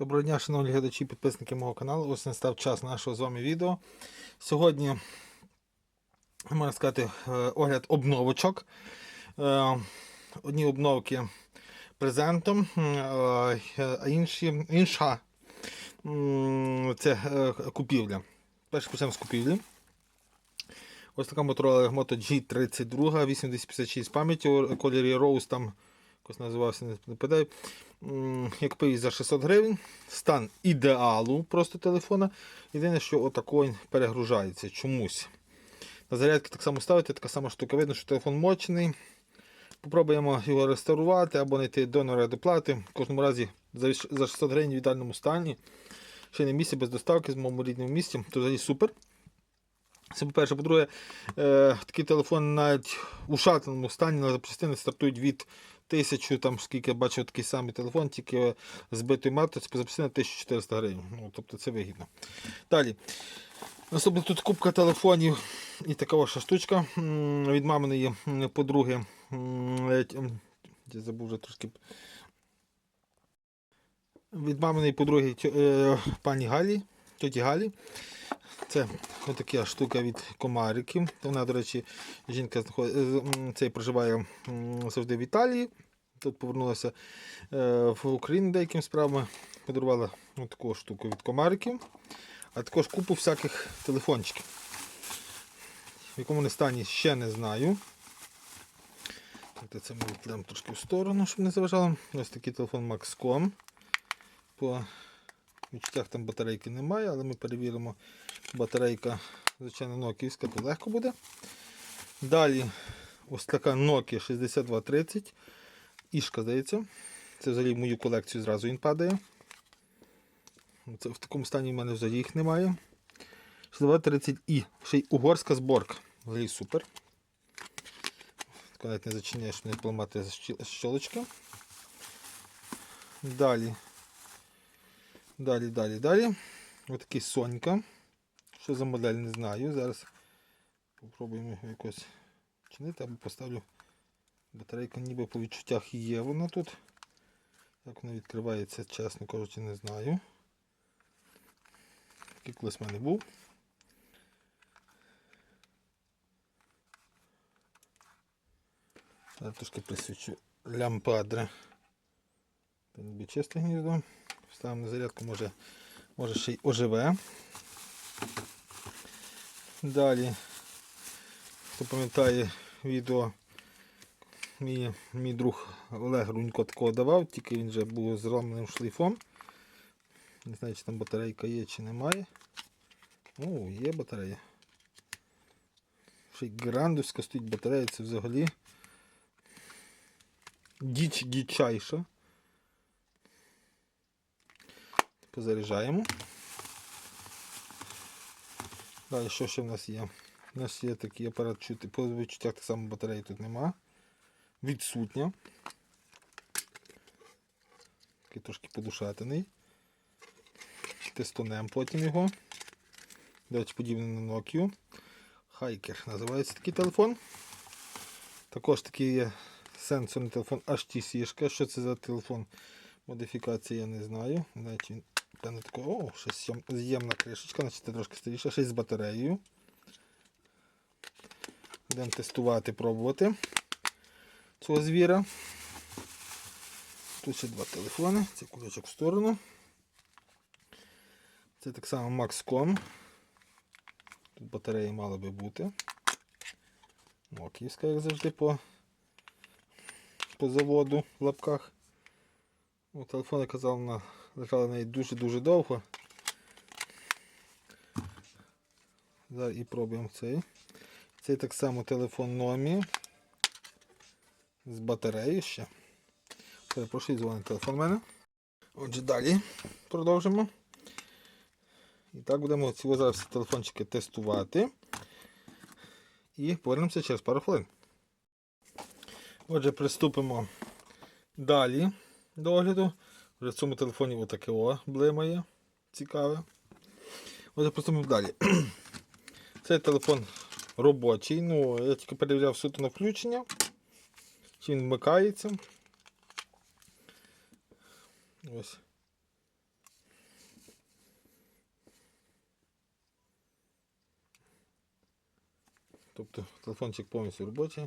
Доброго дня, шановні глядачі, підписники мого каналу. Ось настав час нашого з вами відео. Сьогодні, можна сказати, е, огляд обновочок. Е, Одні обновки презентом, е, а інші, інша це купівля. Перше почнемо з купівлі. Ось така Motorola Moto G32, 8056 з пам'яттю, у кольорі Rose там якось називався, не не пам'ятаю. М, Я купив її за 600 гривень. Стан ідеалу просто телефона. Єдине, що отако він перегружається чомусь. На зарядки так само ставити, така сама штука. Видно, що телефон мочений. Попробуємо його реставрувати або знайти донора доплати. В кожному разі за за 600 гривень в ідеальному стані. Ще не місці без доставки з моєму рідному місці. То взагалі супер. Це по-перше, по-друге, е, такий телефон навіть у шатленому стані на запчастини стартують від 1000, там скільки я бачив такий самий телефон, тільки збитий матриць запчастини 1400 гривень. Ну, тобто це вигідно. Далі. Наступно тут кубка телефонів і така ваша штучка від маминої подруги. Я забув вже трошки. Від маминої подруги е, пані Галі, тьоті Галі. Це отака штука від комариків. Вона, до речі, жінка е, цей проживає завжди в Італії. Тут повернулася е, в Україну деякими справами. Подарувала таку штуку від комариків, а також купу всяких телефончиків. В якому вони стані ще не знаю. Це ми відкладемо трошки в сторону, щоб не заважало. Ось такий телефон Maxcom. По відчуттях там батарейки немає, але ми перевіримо. Батарейка, звичайно, ноківська, то легко буде. Далі ось така Nokia 6230. Ішка, здається. Це взагалі в мою колекцію зразу він падає. Це в такому стані в мене взагалі їх немає. 6230i. Ще й угорська зборка. Взагалі супер. Навіть не зачиняєш, не поламати щолочки. Далі. Далі, далі, далі. Ось такий Сонька. Що за модель, не знаю. Зараз попробуємо його якось чинити або поставлю. Батарейка ніби по відчуттях є вона тут. Як вона відкривається, чесно кажучи, не знаю. Такий колись в мене був. Зараз трошки присвічу лямпадри. Та ніби чисте гніздо. Ставимо на зарядку, може, може ще й оживе. Далі, хто пам'ятає відео, мій, мій друг Олег Рунько такого давав, тільки він вже був з зламаним шлейфом. Не знаю, чи там батарейка є, чи немає. О, є батарея. Ще й грандовська стоїть батарея, це взагалі діч дічайша. Позаряджаємо. Далі що ще в нас є? У нас є такий апарат чути. По відчуттях так само батареї тут нема. Відсутня. Такий трошки подушатаний. Тестонем потім його. Речі, подібний на Nokia. Хайкер називається такий телефон. Також такий є сенсорний телефон HTC. Що це за телефон? Модифікація я не знаю. Навіть він певно такого. О, щось з'ємна кришечка, значить це трошки старіше, ще й з батареєю. Будемо тестувати, пробувати цього звіра. Тут ще два телефони, це кульочок в сторону. Це так само Maxcom. Тут батареї мали би бути. Ноківська, як завжди, по, по заводу в лапках. Ну, телефон, я казав, вона лежала на неї дуже-дуже довго. Зараз і пробуємо цей. Цей так само телефон Номі. З батареєю ще. Перепрошую, дзвонить телефон в мене. Отже, далі продовжимо. І так будемо ці зараз всі телефончики тестувати. І повернемося через пару хвилин. Отже, приступимо далі до огляду. В цьому телефоні отаке о блимає. Цікаве. Отже, приступимо далі. Цей телефон робочий. Ну, Я тільки перевіряв суто на включення. Чи він вмикається. Ось. Тобто телефончик повністю робочий.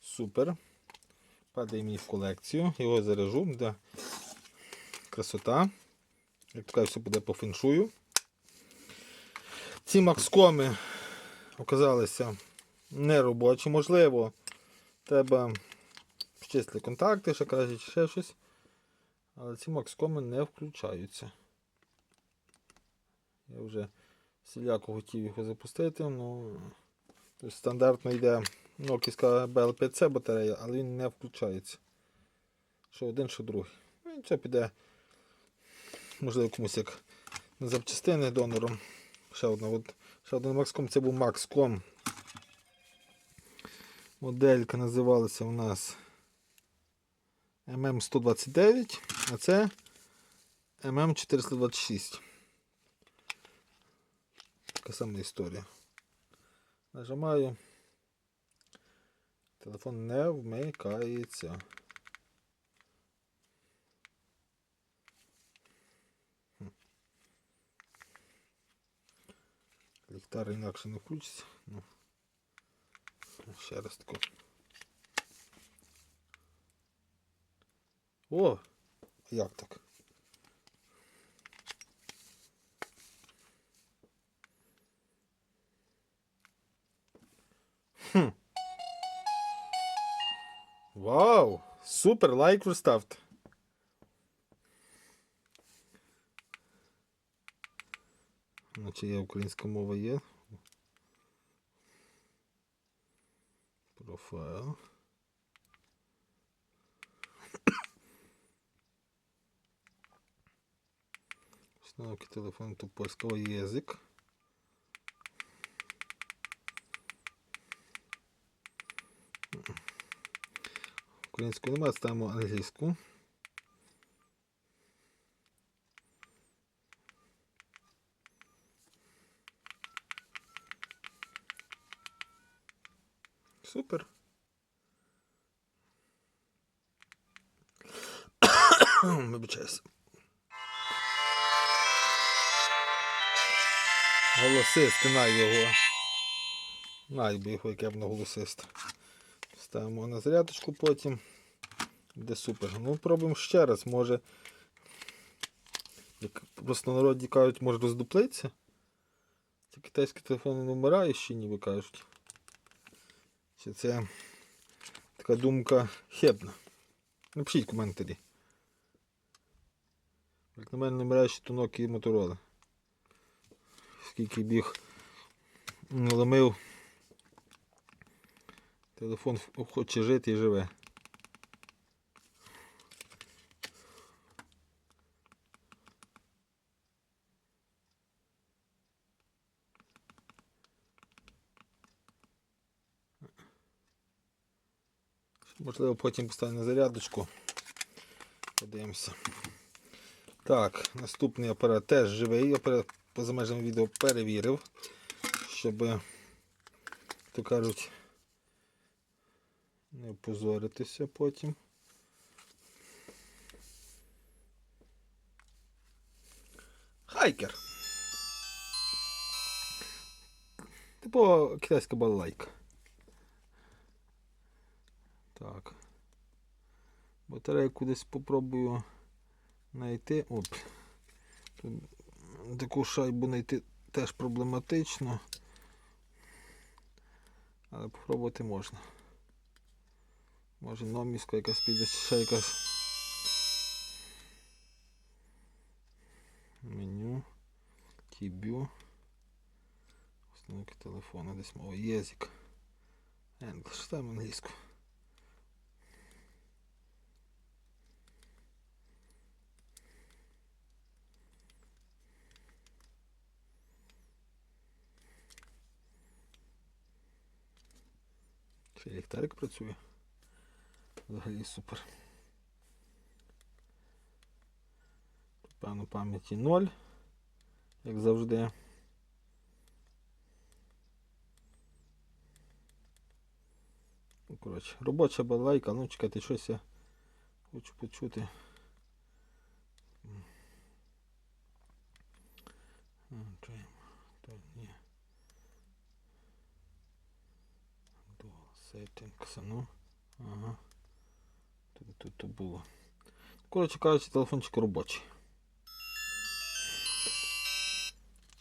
Супер. Падає мені в колекцію, його заряжу, де Красота. Як така все буде по феншую. Ці макскоми оказалися неробочі. Можливо, треба числі контакти, ще чи ще щось. Але ці макскоми не включаються. Я вже всіляко хотів їх запустити, ну тобто стандартно йде Nokia BL5C батарея, але він не включається. Що один, що другий. Ну і це піде, можливо, комусь як на запчастини донором. Ще одна, от, ще один Maxcom, це був Maxcom. Моделька називалася у нас MM129, а це MM426. Така сама історія. Нажимаю. Телефон не вмикається. Ліхтар інакше не включиться. Ну. Ще раз тако. О! Як так? Хм. Вау! Супер лайк виставте. Значить є українська мова є. Профайл. Установки телефону то польського язик. Українську немає, ставимо англійську. Супер. Вибачаюся. Голосист, на його. Найби його, яке б на голосист. Ставимо на зарядочку потім. Де супер. Ну, пробуємо ще раз, може. Як просто народі кажуть, може роздуплитися. Це китайські телефони не вмирають ще ніби кажуть. Чи це така думка хибна? Напишіть коментарі. На мене ще то і Motorola. Скільки біг наломив. Телефон хоче жити і живе. Можливо, потім поставлю на зарядочку. Подивимося. Так, наступний апарат теж живий. Я поза межами відео перевірив, щоб, то кажуть, не опозоритися потім. Хайкер. Типу китайська балалайка. Так. Батарейку десь попробую знайти. Оп. Тут таку шайбу знайти теж проблематично. Але попробувати можна. Може номіска якась піде, ще якась. Меню. Тібю. Установки телефона десь мова. Язик. English. Там англійську. Ще ліхтарик працює. Взагалі супер. Певно пам'яті 0, як завжди. Ну, коротше, робоча балайка, ну чекайте, щось я хочу почути. Чуємо. Ні. Ну. Ага. Тут, тут, тут було. Коротше кажучи, телефончик робочий.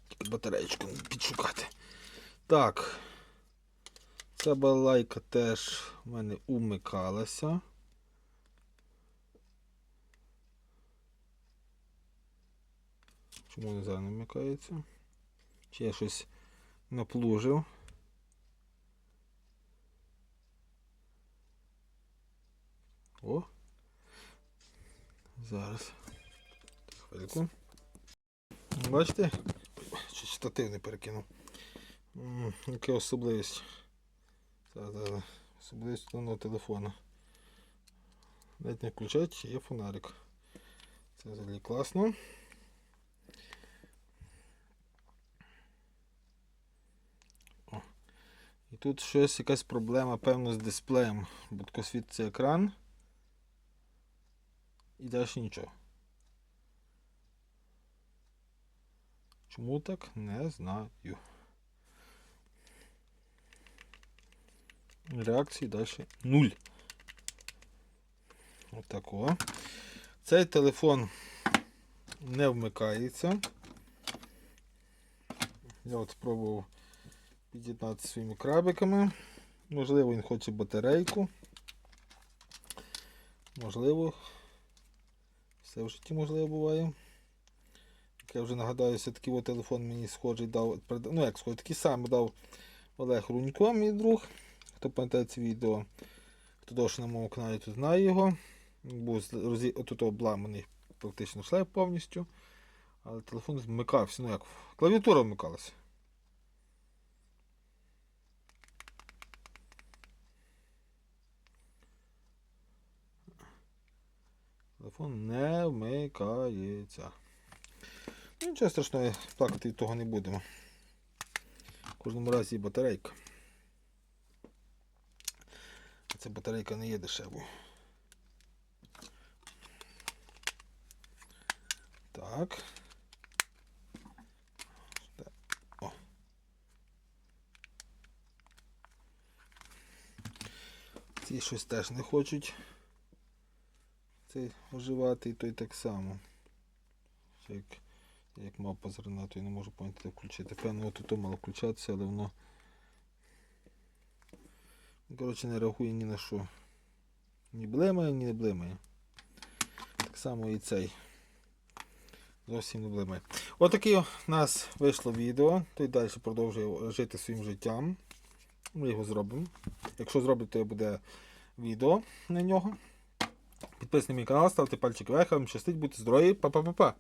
Тільки батареєчку не підшукати. Так. Ця балайка теж в мене умикалася. Чому вона зараз не вмикається? Чи я щось наплужив? О! Зараз. Хвильку. Бачите? Чи штатив не перекинув. Яка особливість. Зараз. Особливість даного телефону. Навіть не включать, є фонарик. Це взагалі класно. І тут щось якась проблема, певно, з дисплеєм. Тако світиться екран. І далі нічого. Чому так? Не знаю. Реакції далі нуль. Отако. Цей телефон не вмикається. Я от спробував під'єднати своїми крабиками. Можливо, він хоче батарейку. Можливо, все в житті можливо буває. Як я вже нагадаю, от телефон мені схожий дав. Ну як схожий, такий самий дав Олег Рунько, мій друг. Хто пам'ятає це відео, хто довше на моєму каналі, то знає його. Був розі... отут обламаний практично шлейф повністю. Але телефон вмикався. Ну як, клавіатура вмикалася. Телефон не вмикається. Нічого страшного, плакати від того не будемо. В кожному разі батарейка. Ця батарейка не є дешевою. Так. О. Ці щось теж не хочуть цей оживати, і той так само. Як, як мавпа з гранатою, не можу де включити. Певно, от тут мало включатися, але воно. Коротше, не реагує ні на що. Ні блимає, ні не блимає. Так само і цей. Зовсім не блимає. Отаке у нас вийшло відео. Той далі продовжує жити своїм життям. Ми його зробимо. Якщо зробите, то буде відео на нього. Підписуйтесь на мій канал, ставте пальчик вверх, вам щастить, будьте здорові. Па-па-па-па.